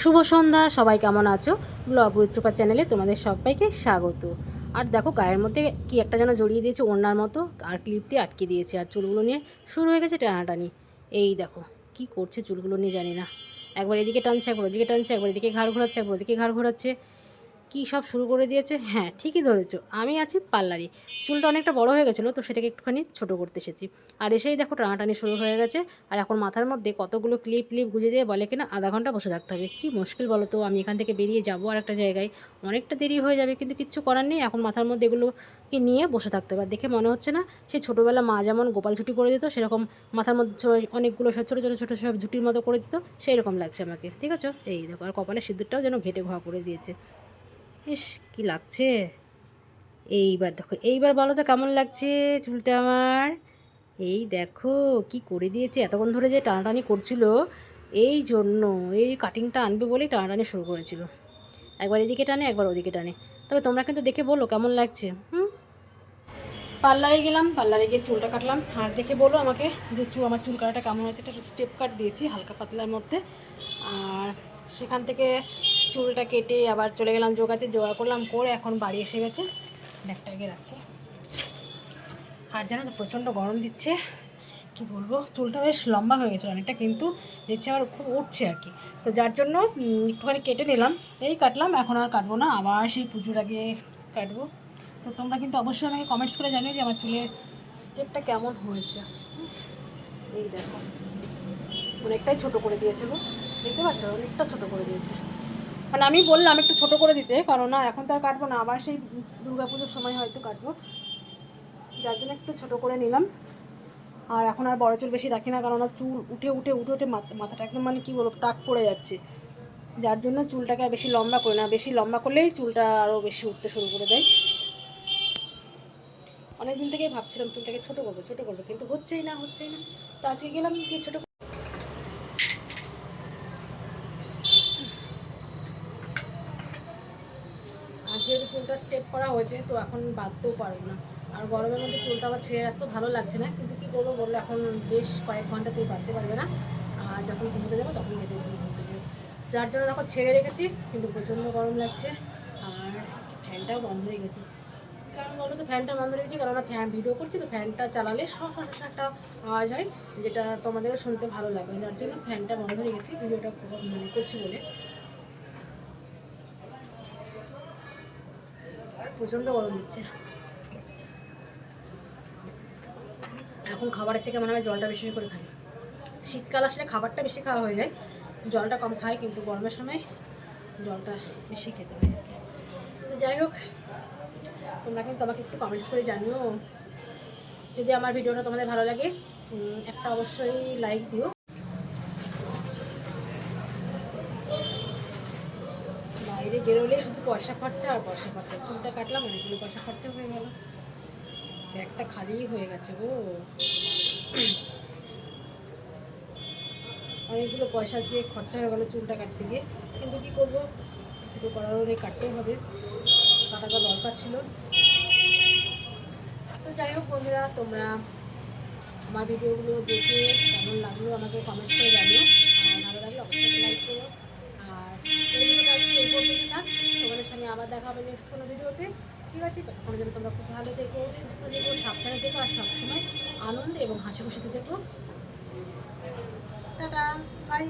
শুভ সন্ধ্যা, সবাই কেমন আছো? ব্লগ উত্তপা চ্যানেলে তোমাদের সবাইকে স্বাগত। আর দেখো, গায়ের মধ্যে কি একটা যেন জড়িয়ে দিয়েছে ওড়নার মতো, আর ক্লিপ দিয়ে আটকে দিয়েছে, আর চুলগুলো নিয়ে শুরু হয়ে গেছে টানাটানি। এই দেখো, কি করছে চুলগুলো নিয়ে জানি না। একবার এদিকে টানছে, একবার ওদিকে টানছে, একবার এদিকে ঘাড় ঘোরাচ্ছে, একবার ওদিকে ঘাড় ঘোরাচ্ছে। কী সব শুরু করে দিয়েছে? হ্যাঁ ঠিকই ধরেছো। আমি আছি পার্লারে। চুলটা অনেকটা বড় হয়ে গেছিল, তো সেটাকে একটুখানি ছোটো করতে এসেছি। আর এসেই দেখো টানাটানি শুরু হয়ে গেছে। আর এখন মাথার মধ্যে কতগুলো ক্লিপ ক্লিপ গুঁজে দিয়ে বলে কিনা, আধা ঘণ্টা বসে থাকতে হবে। কী মুশকিল বলো তো, আমি এখান থেকে বেরিয়ে যাব আর একটা জায়গায়। অনেকটা দেরি হয়ে যাবে, কিন্তু কিচ্ছু করার নেই। এখন মাথার মধ্যে এগুলোকে নিয়ে বসে থাকতে হবে। আর দেখে মনে হচ্ছে না সেই ছোটোবেলা মা যেমন গোপাল ছুটি করে দিত, সেরকম মাথার মধ্যে অনেকগুলো সব ছোটো ছোটো ছোটো সব ঝুটির মতো করে দিত সেই রকম লাগছে আমাকে। ঠিক আছে? এই দেখো, আর কপালে সিঁদুরটাও যেন ঘেটে ঘোয়া করে দিয়েছে। ইস, কি লাগছে? এইবার দেখো, এইবার বলো তো কেমন লাগছে চুলটা আমার? এই দেখো, কি করে দিয়েছে? এতক্ষণ ধরে যে টানাটানি করছিল, এই জন্য এই কাটিংটা আনবে বলেই টানাটানি শুরু করেছিল। একবার এদিকে টানে, একবার ওদিকে টানে। তবে তোমরা কিন্তু দেখে বলো কেমন লাগছে, হুম? পার্লারে গেলাম, পার্লারে গিয়ে চুলটা কাটলাম। আর দেখে বলো আমাকে যে চুল আমার চুল কাটাটা কেমন হয়েছে? একটা স্টেপ কাট দিয়েছি, হালকা পাতলার মধ্যে। আর সেখান থেকে চুলটা কেটে আবার চলে গেলাম যোগাতে যোগা করলাম, করে এখন বাড়ি এসে গেছে। ব্যাগটাকে রাখি। আর জানো তো, প্রচণ্ড গরম দিচ্ছে। কি বলব, চুলটা বেশ লম্বা হয়ে গেছে অনেকটা, কিন্তু দেখছি আমার খুব উঠছে আর কি। তো যার জন্য একটুখানি কেটে নিলাম। এই কাটলাম, এখন আর কাটবো না, আবার সেই পুজোর আগে কাটবো। তো তোমরা কিন্তু অবশ্যই আমাকে কমেন্টস করে জানিও যে আমার চুলের স্টেপটা কেমন হয়েছে। এই দেখো, অনেকটাই ছোট করে দিয়েছে গো। দেখতে পাচ্ছ? অনেকটা ছোট করে দিয়েছে। মানে আমি বললাম একটু ছোট করে দিতে, কারণ না, এখন তো আর কাটবো না, আবার সেই পুজোর সময় হয়তো কাটবো। যার জন্য একটু ছোট করে নিলাম। আর এখন আর বড় চুল বেশি রাখি না, কারণ চুল উঠে উঠে উঠে উঠে মাথা- মাথাটা একদম মানে কী বলব, টাক পড়ে যাচ্ছে। যার জন্য চুলটাকে আর বেশি লম্বা করি না, বেশি লম্বা করলেই চুলটা আরও বেশি উঠতে শুরু করে দেয়। অনেক দিন থেকেই ভাবছিলাম চুলটাকে ছোটো করব ছোটো করব, কিন্তু হচ্ছেই না হচ্ছেই না। তো আজকে গেলাম কি ছোটো যেহেতু চুলটা স্টেপ করা হয়েছে, তো এখন বাঁধতেও পারব না। আর গরমের মধ্যে চুলটা আবার ছেড়ে রাখতে ভালো লাগছে না, কিন্তু কী করব বলল, এখন বেশ কয়েক ঘণ্টা তুই বাঁধতে পারবে না। আর যখন ঘুমতে যাব তখন বেঁধে দিয়ে ঘুমতে যাবে যার জন্য তখন ছেড়ে রেখেছি, কিন্তু প্রচণ্ড গরম লাগছে, আর ফ্যানটাও বন্ধ হয়ে গেছে। কারণ বলো তো, ফ্যানটা বন্ধ রেখেছি, কারণ আমরা ফ্যান ভিডিও করছি, তো ফ্যানটা চালালে সব একটা আওয়াজ হয়, যেটা তোমাদেরও শুনতে ভালো লাগবে। যার জন্য ফ্যানটা বন্ধ রেখেছি ভিডিওটা খুব করছি বলে। প্রচণ্ড গরম দিচ্ছে। এখন খাবারের থেকে মনে হয় জলটা বেশি করে খাই। শীতকাল আসলে খাবারটা বেশি খাওয়া হয়ে যায়, জলটা কম খায় কিন্তু গরমের সময় জলটা বেশি খেতে হয়। তো যাই হোক, তোমরা কিন্তু আমাকে একটু কমেন্টস করে জানিও। যদি আমার ভিডিওটা তোমাদের ভালো লাগে একটা অবশ্যই লাইক দিও। বাইরে বেরোলেই শুধু পয়সা খরচা আর পয়সা খরচা। চুলটা কাটলাম, অনেকগুলো পয়সা খরচা হয়ে গেল। ব্যাগটা খালিই হয়ে গেছে গো। অনেকগুলো পয়সা দিয়ে খরচা হয়ে গেলো চুলটা কাটতে গিয়ে। কিন্তু কি করব? কিছু তো করারও নেই কাটতেই হবে। কাটাটা দরকার ছিল। তো যাই হোক বন্ধুরা, তোমরা আমার ভিডিওগুলো দেখে কেমন লাগল আমাকে কমেন্টস করে জানিও। আর ভালো লাগলে অবশ্যই লাইক করো আর এই ভিডিওটা আজকে এই পর্যন্তই থাক তোমাদের সঙ্গে আবার দেখা হবে নেক্সট কোনো ভিডিওতে। ঠিক আছে ততক্ষণ যেন তোমরা খুব ভালো থেকো, সুস্থ থেকো, সাবধানে থেকো, আর সবসময় আনন্দ এবং হাসি খুশিতে থেকো। Tata bye